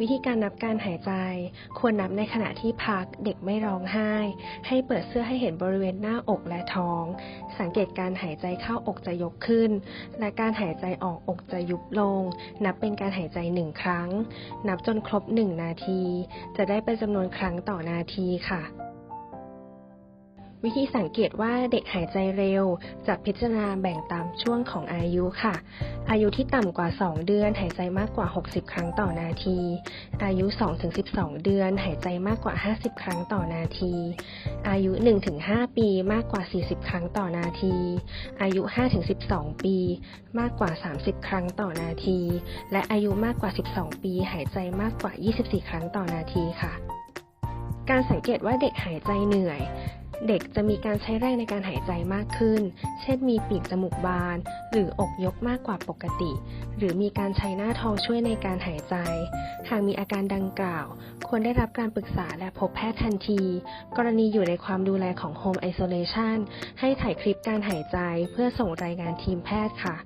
วิธีการนับการหายใจ ควรนับในขณะที่พักเด็กไม่ร้องไห้ ให้เปิดเสื้อให้เห็นบริเวณหน้าอกและท้อง สังเกตการหายใจเข้าอกจะยกขึ้น และการหายใจออกอกจะยุบลง นับเป็นการหายใจหนึ่งครั้ง นับจนครบหนึ่งนาที จะได้เป็นจำนวนครั้งต่อนาทีค่ะ วิธีสังเกตว่าเด็กหายใจเร็ว จะพิจารณาแบ่งตามช่วงของอายุค่ะ อายุที่ต่ำกว่า 2 เดือน หายใจมากกว่า 60 ครั้งต่อนาที อายุ 2-12 เดือน หายใจมากกว่า 50 ครั้งต่อนาที อายุ 1-5 ปีมากกว่า 40 ครั้งต่อนาที อายุ 5-12 ปีมากกว่า 30 ครั้งต่อนาที และอายุมากกว่า 12 ปี หายใจมากกว่า 24 ครั้งต่อนาทีค่ะ การสังเกตว่าเด็กหายใจเหนื่อย เด็กจะมีการใช้แรงในการหายใจมากขึ้น เช่นมีปีกจมูกบาน หรืออกยกมากกว่าปกติ หรือมีการใช้หน้าท้องช่วยในการหายใจ หากมีอาการดังกล่าว ควรได้รับการปรึกษาและพบแพทย์ทันที กรณีอยู่ในความดูแลของ Home Isolation ให้ถ่ายคลิปการหายใจเพื่อส่งรายงานทีมแพทย์ค่ะ